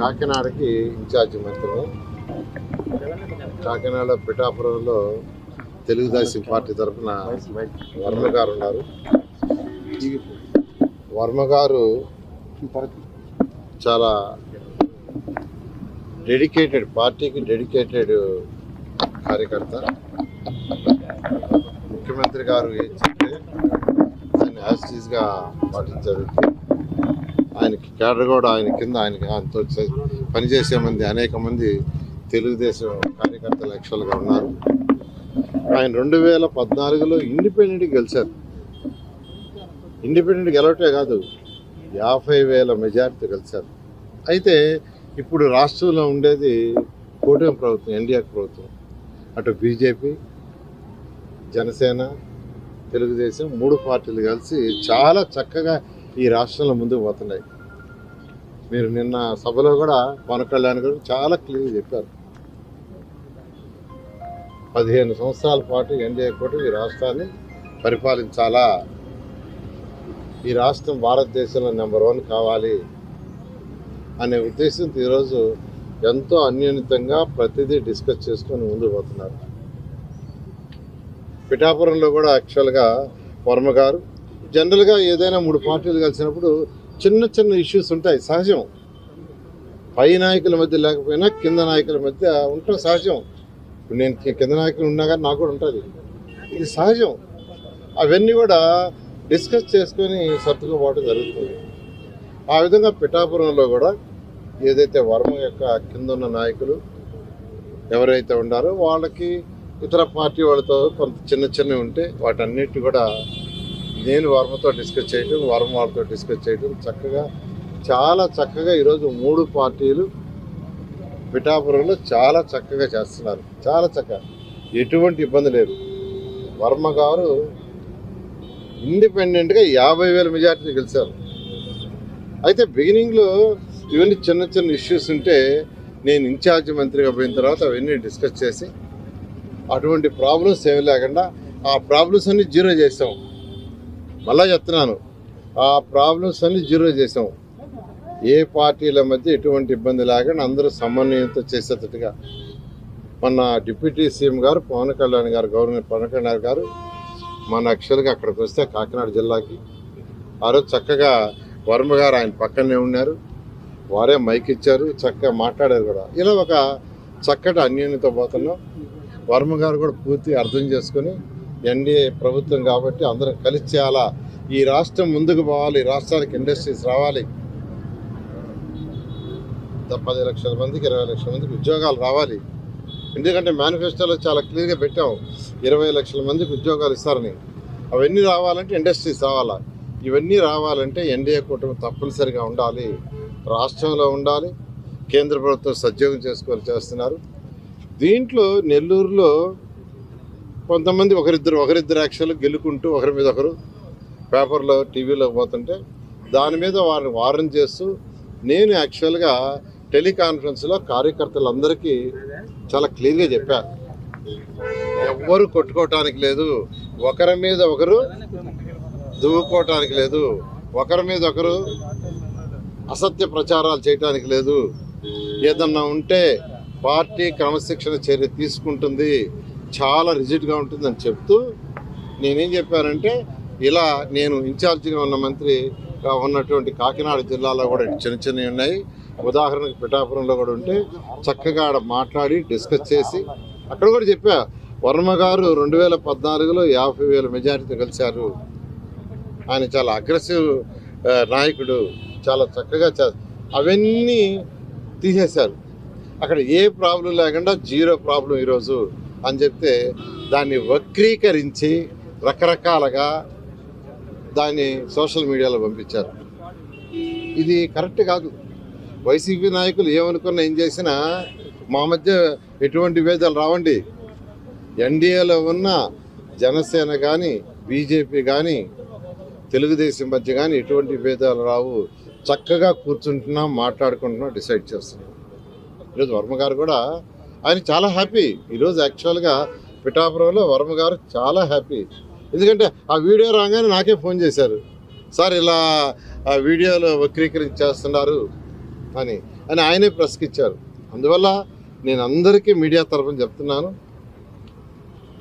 కాకినాడకి incharge మంత్రిని. కాకినాడ పిఠాపురంలో Telugu Desam party తరఫున వర్మ గారు ఉన్నారు. వర్మ గారు చాలా డెడికేటెడ్ పార్టీకి డెడికేటెడ్ కార్యకర్త. ముఖ్యమంత్రి గారు ఏం చెప్తే దాన్ని యాస్టీస్గా పాటించే వ్యక్తి ఆయనకి కేడర్ కూడా ఆయన కింద ఆయనకి ఆయనతో పనిచేసే మంది అనేక మంది తెలుగుదేశం కార్యకర్తలు యాక్చువల్గా ఉన్నారు. ఆయన రెండు వేల పద్నాలుగులో ఇండిపెండెంట్ గెలిచారు. ఇండిపెండెంట్ గెలవటే కాదు యాభై వేల మెజార్టీ గెలిచారు. అయితే ఇప్పుడు రాష్ట్రంలో ఉండేది కూటమి ప్రభుత్వం ఎన్డీఏ ప్రభుత్వం. అటు బీజేపీ జనసేన తెలుగుదేశం మూడు పార్టీలు కలిసి చాలా చక్కగా ఈ రాష్ట్రంలో ముందుకు పోతున్నాయి. మీరు నిన్న సభలో కూడా పవన్ కళ్యాణ్ గారు చాలా క్లియర్ చెప్పారు. పదిహేను సంవత్సరాల పాటు ఎన్డీఏ కూడా ఈ రాష్ట్రాన్ని పరిపాలించాలా? ఈ రాష్ట్రం భారతదేశంలో నెంబర్ వన్ కావాలి అనే ఉద్దేశంతో ఈరోజు ఎంతో అన్యోన్యతంగా ప్రతిదీ డిస్కస్ చేసుకొని ముందుకు పోతున్నారు. పిఠాపురంలో కూడా యాక్చువల్గా వర్మ గారు జనరల్గా ఏదైనా మూడు పార్టీలు కలిసినప్పుడు చిన్న చిన్న ఇష్యూస్ ఉంటాయి సహజం. పై నాయకుల మధ్య లేకపోయినా కింద నాయకుల మధ్య ఉండటం సహజం. నేను కింద నాయకులు ఉన్నా కానీ నాకు కూడా ఉంటుంది. ఇది సహజం. అవన్నీ కూడా డిస్కస్ చేసుకొని సర్దుకుపోవడం జరుగుతుంది. ఆ విధంగా పిఠాపురంలో కూడా ఏదైతే వర్మ యొక్క కింద ఉన్న నాయకులు ఎవరైతే ఉన్నారో వాళ్ళకి ఇతర పార్టీ వాళ్ళతో కొంత చిన్న చిన్నవి ఉంటే వాటన్నిటి కూడా నేను వర్మతో డిస్కస్ చేయడం వర్మ వాళ్ళతో డిస్కస్ చేయడం చక్కగా చాలా చక్కగా ఈరోజు మూడు పార్టీలు పిఠాపురంలో చాలా చక్కగా చేస్తున్నారు. చాలా చక్కగా. ఎటువంటి ఇబ్బంది లేదు. వర్మ గారు ఇండిపెండెంట్గా యాభై వేల మెజార్టీ గెలిచారు. అయితే బిగినింగ్లో ఇవన్నీ చిన్న చిన్న ఇష్యూస్ ఉంటే నేను ఇన్ఛార్జ్ మంత్రిగా పోయిన తర్వాత అవన్నీ డిస్కస్ చేసి అటువంటి ప్రాబ్లమ్స్ ఏమి లేకుండా ఆ ప్రాబ్లమ్స్ అన్ని జీరో చేసాం. మళ్ళా చెప్తున్నాను. ఆ ప్రాబ్లమ్స్ అన్ని జీరో చేసాం. ఏ పార్టీల మధ్య ఎటువంటి ఇబ్బంది లేకుండా అందరూ సమన్వయంతో చేసేటట్టుగా. మన డిప్యూటీ సీఎం గారు పవన్ కళ్యాణ్ గారు గవర్నర్ పవన్ కళ్యాణ్ గారు మన యాక్చువల్గా అక్కడికి వస్తే కాకినాడ జిల్లాకి. ఆ రోజు చక్కగా వర్మ గారు ఆయన పక్కనే ఉన్నారు. వారే మైక్ ఇచ్చారు చక్కగా మాట్లాడారు కూడా. ఇలా ఒక చక్కటి అన్యోన్యత పోతున్నాం. వర్మ గారు కూడా పూర్తి అర్థం చేసుకొని ఎన్డీఏ ప్రభుత్వం కాబట్టి అందరం కలిసి చేయాలా? ఈ రాష్ట్రం ముందుకు పోవాలి ఈ రాష్ట్రానికి ఇండస్ట్రీస్ రావాలి. పది లక్షల మందికి ఇరవై లక్షల మందికి ఉద్యోగాలు రావాలి. ఎందుకంటే మేనిఫెస్టోలో చాలా క్లియర్గా పెట్టాం ఇరవై లక్షల మందికి ఉద్యోగాలు ఇస్తారని. అవన్నీ రావాలంటే ఇండస్ట్రీస్ రావాలా? ఇవన్నీ రావాలంటే ఎన్డీఏ కూటమి తప్పనిసరిగా ఉండాలి. రాష్ట్రంలో ఉండాలి. కేంద్ర ప్రభుత్వం సద్యోగం చేసుకొని చేస్తున్నారు. దీంట్లో నెల్లూరులో కొంతమంది ఒకరిద్దరు ఒకరిద్దరు యాక్చువల్ గెలుకుంటూ ఒకరి మీద ఒకరు పేపర్లో టీవీలో పోతుంటే దాని మీద వారిని వారం చేస్తూ నేను యాక్చువల్గా టెలికాన్ఫరెన్స్లో కార్యకర్తలందరికీ చాలా క్లియర్గా చెప్పాను ఎవ్వరు కొట్టుకోవటానికి లేదు. ఒకరి మీద ఒకరు దువ్వుకోవటానికి లేదు. ఒకరి మీద ఒకరు అసత్య ప్రచారాలు చేయటానికి లేదు. ఏదన్నా ఉంటే పార్టీ క్రమశిక్షణ చర్య తీసుకుంటుంది. చాలా రిజిడ్గా ఉంటుందని చెప్తూ నేనేం చెప్పానంటే ఇలా నేను ఇన్ఛార్జిగా ఉన్న మంత్రిగా ఉన్నటువంటి కాకినాడ జిల్లాలో కూడా చిన్న చిన్నవి ఉన్నాయి. ఉదాహరణకు పిఠాపురంలో కూడా ఉంటే చక్కగా ఆడ మాట్లాడి డిస్కస్ చేసి అక్కడ కూడా చెప్పా వర్మ గారు రెండు వేల పద్నాలుగులో యాభై వేల మెజారిటీ కలిశారు. ఆయన చాలా అగ్రెసివ్ నాయకుడు చాలా చక్కగా అవన్నీ తీసేశారు. అక్కడ ఏ ప్రాబ్లం లేకుండా జీరో ప్రాబ్లం ఈరోజు అని చెప్తే దాన్ని వక్రీకరించి రకరకాలుగా దాన్ని సోషల్ మీడియాలో పంపించారు. ఇది కరెక్ట్ కాదు. వైసీపీ నాయకులు ఏమనుకున్నా ఏం చేసినా మా మధ్య ఎటువంటి భేదాలు రావండి. ఎన్డీఏలో ఉన్న జనసేన కానీ బీజేపీ కానీ తెలుగుదేశం మధ్య కానీ ఎటువంటి భేదాలు రావు. చక్కగా కూర్చుంటున్నాం మాట్లాడుకుంటున్నాం డిసైడ్ చేస్తున్నాం. ఈరోజు వర్మ గారు కూడా ఆయన చాలా హ్యాపీ. ఈరోజు యాక్చువల్గా పిఠాపురంలో వర్మ గారు చాలా హ్యాపీ. ఎందుకంటే ఆ వీడియో రాగానే నాకే ఫోన్ చేశారు. సార్ ఇలా ఆ వీడియోలో వక్రీకరించేస్తున్నారు అని. అని ఆయనే ప్రెస్కి ఇచ్చారు అందువల్ల నేను అందరికీ మీడియా తరఫున చెప్తున్నాను.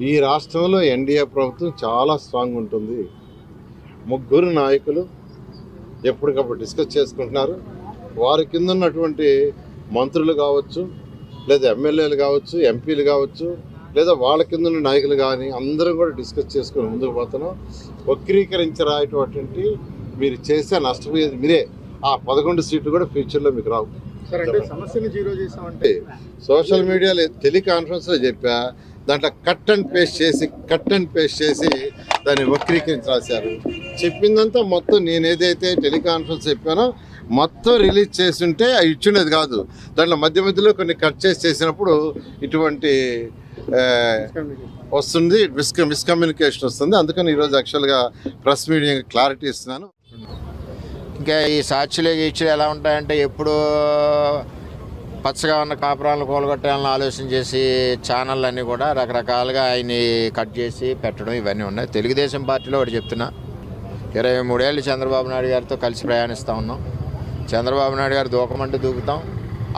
ఈ రాష్ట్రంలో ఎన్డీఏ ప్రభుత్వం చాలా స్ట్రాంగ్ ఉంటుంది. ముగ్గురు నాయకులు ఎప్పటికప్పుడు డిస్కస్ చేసుకుంటున్నారు. వారి కింద ఉన్నటువంటి మంత్రులు కావచ్చు లేదా ఎమ్మెల్యేలు కావచ్చు ఎంపీలు కావచ్చు లేదా వాళ్ళ కింద ఉన్న నాయకులు కానీ అందరం కూడా డిస్కస్ చేసుకుని ముందుకు పోతున్నాం. వక్రీకరించరాయటువంటి మీరు చేసే నష్టపోయేది మీరే ఆ పదకొండు సీట్లు కూడా ఫ్యూచర్లో మీకు రావు. సార్ అంటే సమస్యను జీరో చేసామంటే సోషల్ మీడియాలో టెలికాన్ఫరెన్స్లో చెప్పా దాంట్లో కట్ అండ్ పేస్ట్ చేసి కట్ అండ్ పేస్ట్ చేసి దాన్ని వక్రీకరించి రాశారు. చెప్పిందంతా మొత్తం నేను ఏదైతే టెలికాన్ఫరెన్స్ చెప్పానో మొత్తం రిలీజ్ చేసి ఉంటే ఇచ్చినది కాదు. దాంట్లో మధ్య మధ్యలో కొన్ని కట్ చేసి చేసినప్పుడు ఇటువంటి వస్తుంది మిస్ మిస్కమ్యూనికేషన్ వస్తుంది. అందుకని ఈరోజు యాక్చువల్గా ప్రెస్ మీడియా క్లారిటీ ఇస్తున్నాను. ఇంకా ఈ సాక్షులు గీక్షులు ఎలా ఉంటాయంటే ఎప్పుడు పచ్చగా ఉన్న కాపురాలను కూలగొట్టాలని ఆలోచన చేసి ఛానళ్ళు అన్నీ కూడా రకరకాలుగా ఆయన్ని కట్ చేసి పెట్టడం ఇవన్నీ ఉన్నాయి. తెలుగుదేశం పార్టీలో ఒకటి చెప్తున్నా ఇరవై మూడేళ్ళు చంద్రబాబు నాయుడు గారితో కలిసి ప్రయాణిస్తూ ఉన్నాం. చంద్రబాబు నాయుడు గారు దూకమంటే దూకుతాం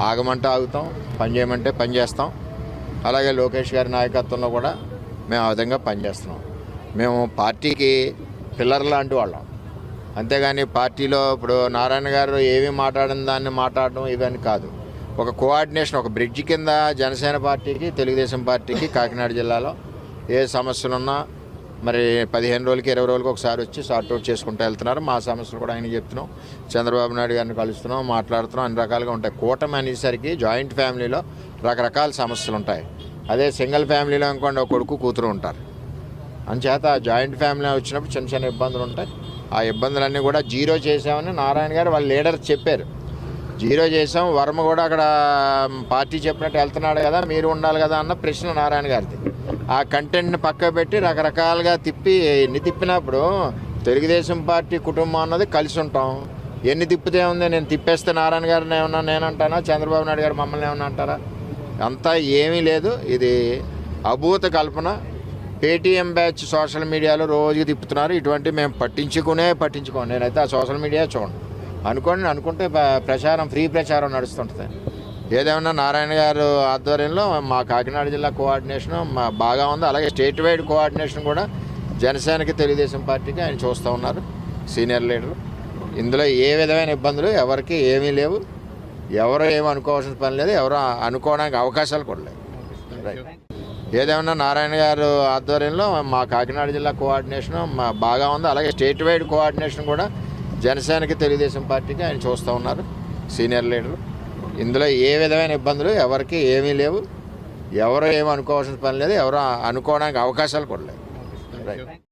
ఆగమంటే ఆగుతాం పని చేయమంటే పని చేస్తాం. అలాగే లోకేష్ గారి నాయకత్వంలో కూడా మేము ఆ విధంగా పనిచేస్తున్నాం. మేము పార్టీకి పిల్లర్ లాంటి వాళ్ళం. అంతేగాని పార్టీలో ఇప్పుడు నారాయణ గారు ఏమి మాట్లాడిన దాన్ని మాట్లాడడం ఇవన్నీ కాదు. ఒక కోఆర్డినేషన్ ఒక బ్రిడ్జ్ కింద జనసేన పార్టీకి తెలుగుదేశం పార్టీకి కాకినాడ జిల్లాలో ఏ సమస్యలున్నా మరి పదిహేను రోజులకి ఇరవై రోజులకి ఒకసారి వచ్చి సార్ట్అవుట్ చేసుకుంటూ వెళ్తున్నారు. మా సమస్యలు కూడా ఆయన చెప్తున్నాం. చంద్రబాబు నాయుడు గారిని కలుస్తున్నాం మాట్లాడుతున్నాం అన్ని రకాలుగా ఉంటాయి. కూటమి అనేసరికి జాయింట్ ఫ్యామిలీలో రకరకాల సమస్యలు ఉంటాయి. అదే సింగిల్ ఫ్యామిలీలో అనుకోండి ఒక కొడుకు కూతురు ఉంటారు. అంచేత జాయింట్ ఫ్యామిలీ వచ్చినప్పుడు చిన్న చిన్న ఇబ్బందులు ఉంటాయి. ఆ ఇబ్బందులన్నీ కూడా జీరో చేసామని నారాయణ గారు వాళ్ళ లీడర్ చెప్పారు. జీరో చేసాం వర్మ కూడా అక్కడ పార్టీ చెప్పినట్టు వెళ్తున్నాడు కదా మీరు ఉండాలి కదా అన్న ప్రశ్న నారాయణ గారిది. ఆ కంటెంట్ని పక్క పెట్టి రకరకాలుగా తిప్పి ఎన్ని తిప్పినప్పుడు తెలుగుదేశం పార్టీ కుటుంబం అన్నది కలిసి ఉంటాం. ఎన్ని తిప్పితే ఉంది నేను తిప్పేస్తే నారాయణ గారిని ఏమన్నా నేనంటానా చంద్రబాబు నాయుడు గారు మమ్మల్ని ఏమన్నా అంటారా? అంతా ఏమీ లేదు. ఇది అభూత కల్పన. పేటీఎం బ్యాచ్ సోషల్ మీడియాలో రోజుకి తిప్పుతున్నారు. ఇటువంటి మేము పట్టించుకునే పట్టించుకోండి నేనైతే ఆ సోషల్ మీడియా చూడండి అనుకోండి అనుకుంటే ప్రచారం ఫ్రీ ప్రచారం నడుస్తుంటుంది. ఏదేమన్నా నారాయణ గారు ఆధ్వర్యంలో మా కాకినాడ జిల్లా కోఆర్డినేషన్ మా బాగా ఉంది. అలాగే స్టేట్ వైడ్ కోఆర్డినేషన్ కూడా జనసేనకి తెలుగుదేశం పార్టీకి ఆయన చూస్తూ ఉన్నారు సీనియర్ లీడర్ ఇందులో ఏ విధమైన ఇబ్బందులు ఎవరికి ఏమీ లేవు. ఎవరు ఏమి అనుకోవాల్సిన పని లేదు. ఎవరు అనుకోవడానికి అవకాశాలు కూడా లేవు. ఏదేమన్నా నారాయణ గారు ఆధ్వర్యంలో మా కాకినాడ జిల్లా కోఆర్డినేషన్ మా బాగా ఉంది. అలాగే స్టేట్ వైడ్ కోఆర్డినేషన్ కూడా జనసేనకి తెలుగుదేశం పార్టీకి ఆయన చూస్తూ ఉన్నారు సీనియర్ లీడర్ ఇందులో ఏ విధమైన ఇబ్బందులు ఎవరికి ఏమీ లేవు. ఎవరు ఏమి అనుకోవాల్సిన పని లేదు. ఎవరు అనుకోవడానికి అవకాశాలు కూడా లేవు. రైట్